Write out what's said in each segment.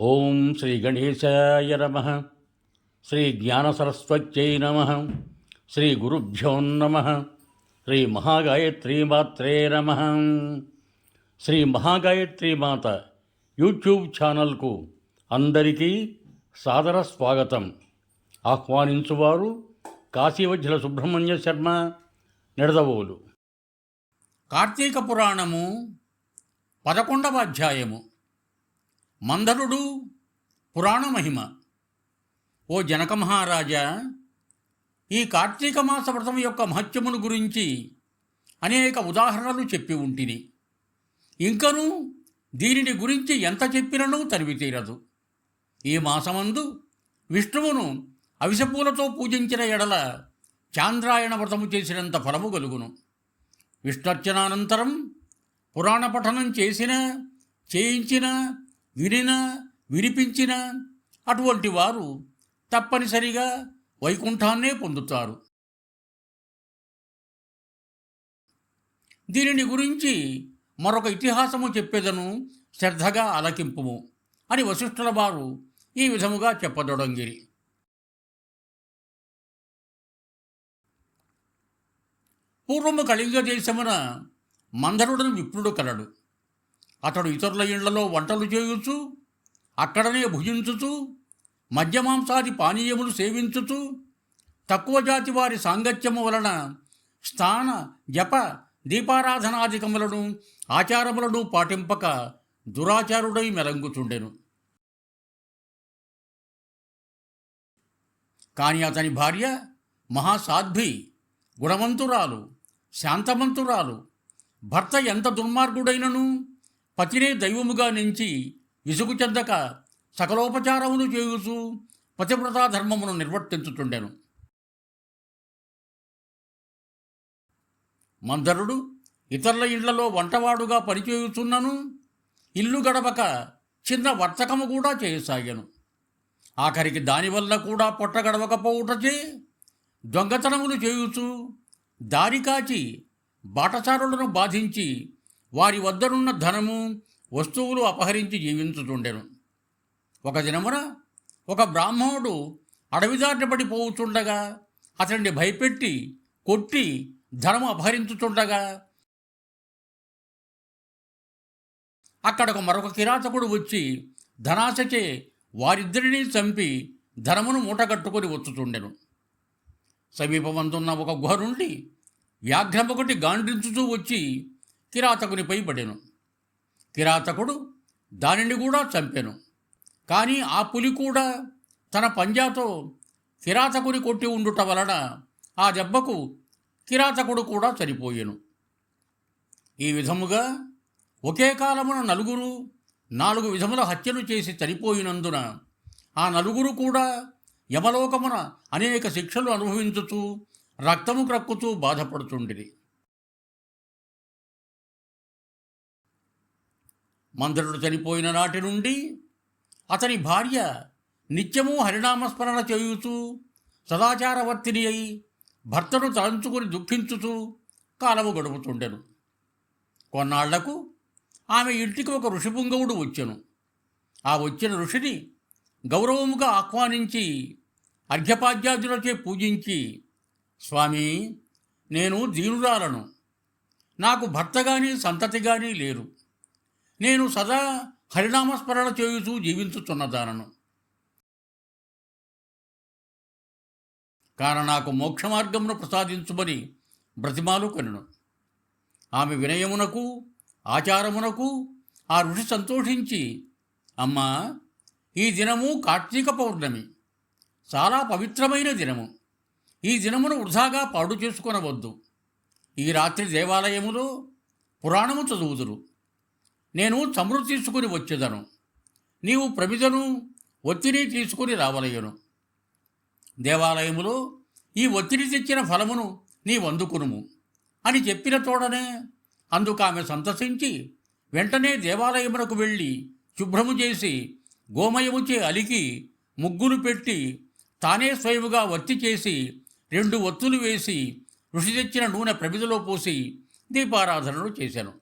ఓం శ్రీ గణేశాయ నమ. శ్రీ జ్ఞానసరస్వత్యై నమ. శ్రీ గురుభ్యో నమ. శ్రీ మహాగాయత్రీమాత్రే నమ. శ్రీ మహాగాయత్రి మాత యూట్యూబ్ ఛానల్కు అందరికీ సాదర స్వాగతం. ఆహ్వానించువారు కాశీవజ్జల సుబ్రహ్మణ్య శర్మ నిడదవోలు. కార్తీక పురాణము పదకొండవ అధ్యాయము. మందరుడు పురాణ మహిమ. ఓ జనక మహారాజా ఈ కార్తీక మాస వ్రతం యొక్క మహత్యమును గురించి అనేక ఉదాహరణలు చెప్పి ఉంటిని. ఇంకను దీనిని గురించి ఎంత చెప్పినను తనివి తీరదు. ఈ మాసమందు విష్ణువును అవిసపూలతో పూజించిన ఎడల చాంద్రాయణ వ్రతము చేసినంత ఫలము కలుగును విష్ణర్చనానంతరం పురాణ పఠనం చేసిన చేయించిన వినిన వినిపించిన అటువంటి వారు తప్పనిసరిగా వైకుంఠాన్నే పొందుతారు. దీనిని గురించి మరొక ఇతిహాసము చెప్పేదను శ్రద్ధగా అలకింపుము అని వశిష్ఠుల వారు ఈ విధముగా చెప్పదొడంగిరి. పూర్వము కళింగ దేశమున మందరుడను విప్రుడు కలడు. అతడు ఇతరుల ఇళ్ళలో వంటలు చేయుచు అక్కడనే భుజించుచు మద్యమాంసాది పానీయములు సేవించుచు తక్కువ జాతి వారి సాంగత్యము వలన స్థాన జప దీపారాధనాధికములను ఆచారములను పాటింపక దురాచారుడై మెలంగుచుండెను కానీ అతని భార్య మహాసాధ్వి గుణవంతురాలు శాంతవంతురాలు భర్త ఎంత దుర్మార్గుడైనను? పతినే దైవముగా నించి విసుగు చెందక సకలోపచారములు చేయుచు పతివ్రతా ధర్మమును నిర్వర్తించుతుండెను మందరుడు ఇతరుల ఇళ్ళలో వంటవాడుగా పనిచేయుచున్నను ఇల్లు గడపక చిన్న వర్తకము కూడా చేయసాగాను. ఆఖరికి దానివల్ల కూడా పొట్ట గడవకపోవుటచే దొంగతనములు చేయుచు దారి కాచి బాటసారులను బాధించి వారి వద్దనున్న ధనము వస్తువులు అపహరించి జీవించుతుండెను. ఒక దినమున ఒక బ్రాహ్మణుడు అడవిదారిన పడిపోవుతుండగా అతన్ని భయపెట్టి కొట్టి ధనము అపహరించుతుండగా అక్కడకు మరొక కిరాతకుడు వచ్చి ధనాశచే వారిద్దరినీ చంపి ధనమును మూటగట్టుకొని వచ్చుతుండెను సమీపమందున్న ఒక గుహ నుండి వ్యాఘ్రమొకటి గాండ్రించుతూ వచ్చి కిరాతకునిపై పడెను కిరాతకుడు దానిని కూడా చంపెను. కానీ ఆ పులి కూడా తన పంజాతో కిరాతకుని కొట్టి ఉండుట వలన ఆ దెబ్బకు కిరాతకుడు కూడా చనిపోయెను. ఈ విధముగా ఒకే కాలమున నలుగురు నాలుగు విధముల హత్యలు చేసి చనిపోయినందున ఆ నలుగురు కూడా యమలోకమున అనేక శిక్షలు అనుభవించుతూ రక్తము క్రక్కుతూ బాధపడుతుండిరి. మందరుడు చనిపోయిన నాటి నుండి అతని భార్య నిత్యము హరినామస్మరణ చేయుచూ సదాచారవర్తిని అయి భర్తను తలంచుకుని దుఃఖించుతూ కాలము గడుపుతుండెను. కొన్నాళ్ళకు ఆమె ఇంటికి ఒక ఋషిపుంగవుడు వచ్చెను. ఆ వచ్చిన ఋషిని గౌరవముగా ఆహ్వానించి అర్ఘ్యపాద్యాదులచే పూజించి స్వామి నేను దీనురాలను. నాకు భర్త కానీ సంతతి కానీ లేరు. నేను సదా హరినామస్మరణ చేయుచూ జీవించుచున్నదానను కాన నాకు మోక్ష మార్గమును ప్రసాదించుమని బ్రతిమాలు కనును. ఆమె వినయమునకు ఆచారమునకు ఆ ఋషి సంతోషించి అమ్మా ఈ దినము కార్తీక పౌర్ణమి. చాలా పవిత్రమైన దినము. ఈ దినమును వృధాగా పాడు చేసుకొనవద్దు. ఈ రాత్రి దేవాలయములో పురాణము చదువుదురు. నేను చమురు తీసుకుని వచ్చేదను. నీవు ప్రమిదను ఒత్తిడి తీసుకుని రావలయ్యను దేవాలయములో ఈ ఒత్తిడి తెచ్చిన ఫలమును నీ వందుకునుము అని చెప్పిన తోడనే అందుకు ఆమె సంతసించి వెంటనే దేవాలయమునకు వెళ్ళి శుభ్రము చేసి గోమయముచే అలికి ముగ్గులు పెట్టి తానే స్వయముగా వత్తి చేసి రెండు ఒత్తులు వేసి ఋషి తెచ్చిన నూనె ప్రమిదలో పోసి దీపారాధనలు చేశాను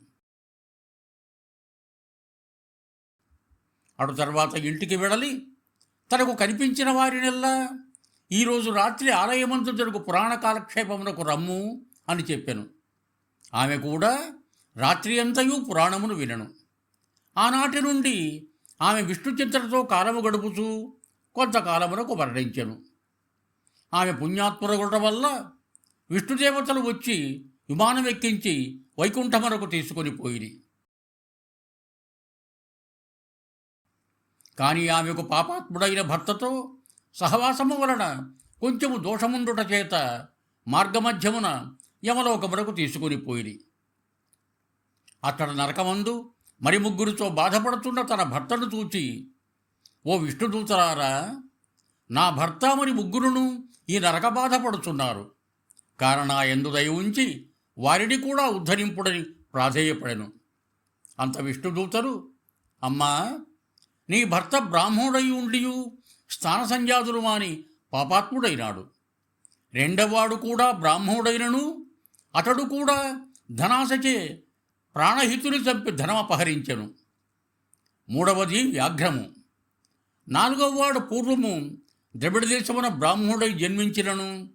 అటు తర్వాత ఇంటికి వెడలి తనకు కనిపించిన వారినెల్లా ఈరోజు రాత్రి ఆలయమందు జరుగు పురాణ కాలక్షేపమునకు రమ్ము అని చెప్పాను. ఆమె కూడా రాత్రి అంతయు పురాణమును వినను. ఆనాటి నుండి ఆమె విష్ణు చింతనతో కాలము గడుపుతూ కొంతకాలమునకు మరణించెను. ఆమె పుణ్యాత్మురగుట వల్ల విష్ణుదేవతలు వచ్చి విమానం ఎక్కించి వైకుంఠమునకు తీసుకొని పోయిరి. కానీ ఆమెకు పాపాత్ముడైన భర్తతో సహవాసము వలన కొంచెము దోషముండుట చేత మార్గమధ్యమున యమలోకమునకు తీసుకొని పోయిరి. అక్కడ నరకమందు మరి ముగ్గురితో బాధపడుతున్న తన భర్తను చూచి ఓ విష్ణుదూతరారా నా భర్త మరి ముగ్గురును ఈ నరక బాధపడుతున్నారు. కారణ ఎందు దయ ఉంచి వారిని కూడా ఉద్ధరింపుడని ప్రాధేయపడెను. అంత విష్ణుదూతరు అమ్మా నీ భర్త బ్రాహ్మణుడై ఉండియు స్థాన సంజాతులు మాని పాపాత్ముడైనాడు. రెండవవాడు కూడా బ్రాహ్మణుడైనను అతడు కూడా ధనాశచే ప్రాణహితుని చంపి ధనమపహరించెను మూడవది వ్యాఘ్రము. నాలుగవవాడు పూర్వము ద్రవిడ దేశమున బ్రాహ్మణుడై జన్మించినను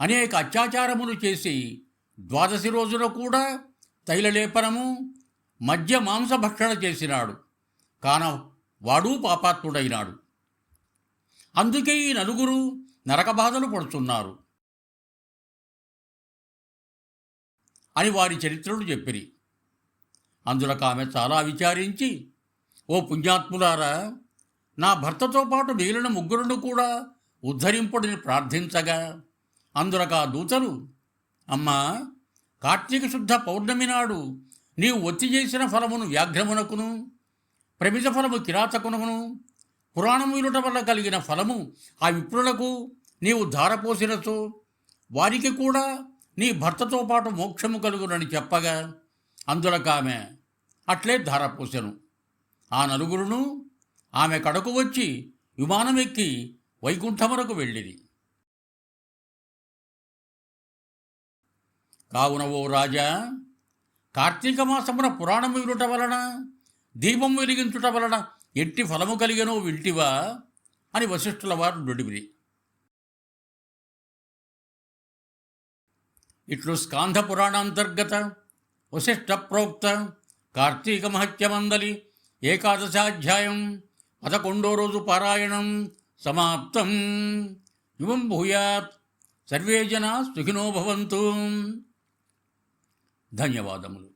అనేక అత్యాచారములు చేసి ద్వాదశి రోజున కూడా తైలలేపనము మద్య మాంసభక్షణ చేసినాడు. కాన వాడు పాపాత్ముడైనాడు. అందుకే ఈ నలుగురు నరక బాధలు పడుతున్నారు. అని వారి చరిత్రలు చెప్పిరి. అందులకు ఆమె చాలా విచారించి ఓ పుణ్యాత్ములారా నా భర్తతో పాటు మిగిలిన ముగ్గురును కూడా ఉద్ధరింపుడిని ప్రార్థించగా అందులకు ఆ దూతలు అమ్మా కార్తీక శుద్ధ పౌర్ణమి నాడు నీవు ఒత్తి చేసిన ఫలమును వ్యాఘ్రమునకును ప్రమిద ఫలము కిరాతకునకును పురాణము వినుట వల్ల కలిగిన ఫలము ఆ విప్రులకు నీవు ధారపోసినచో. వారికి కూడా నీ భర్తతో పాటు మోక్షము కలుగునని చెప్పగా అందులకు ఆమె అట్లే ధారపోసెను. ఆ నలుగురును ఆమె కడకు వచ్చి విమానమెక్కి వైకుంఠమునకు వెళ్ళిది కావున ఓ రాజా కార్తీక మాసమున పురాణము వినుట వలన దీపం వెలిగించుట వలన ఎట్టి ఫలము కలిగనో వింటివా? అని వశిష్ఠుల వారు నుడివిరి ఇట్లు స్కాంధ పురాణాంతర్గత వశిష్ఠ ప్రోక్త కార్తీక మహత్యమందలి ఏకాదశాధ్యాయం పదకొండో రోజు పారాయణం సమాప్తం. యువం భూయాత్ సర్వే జనా సుఖినో భవంతు. ధన్యవాదములు.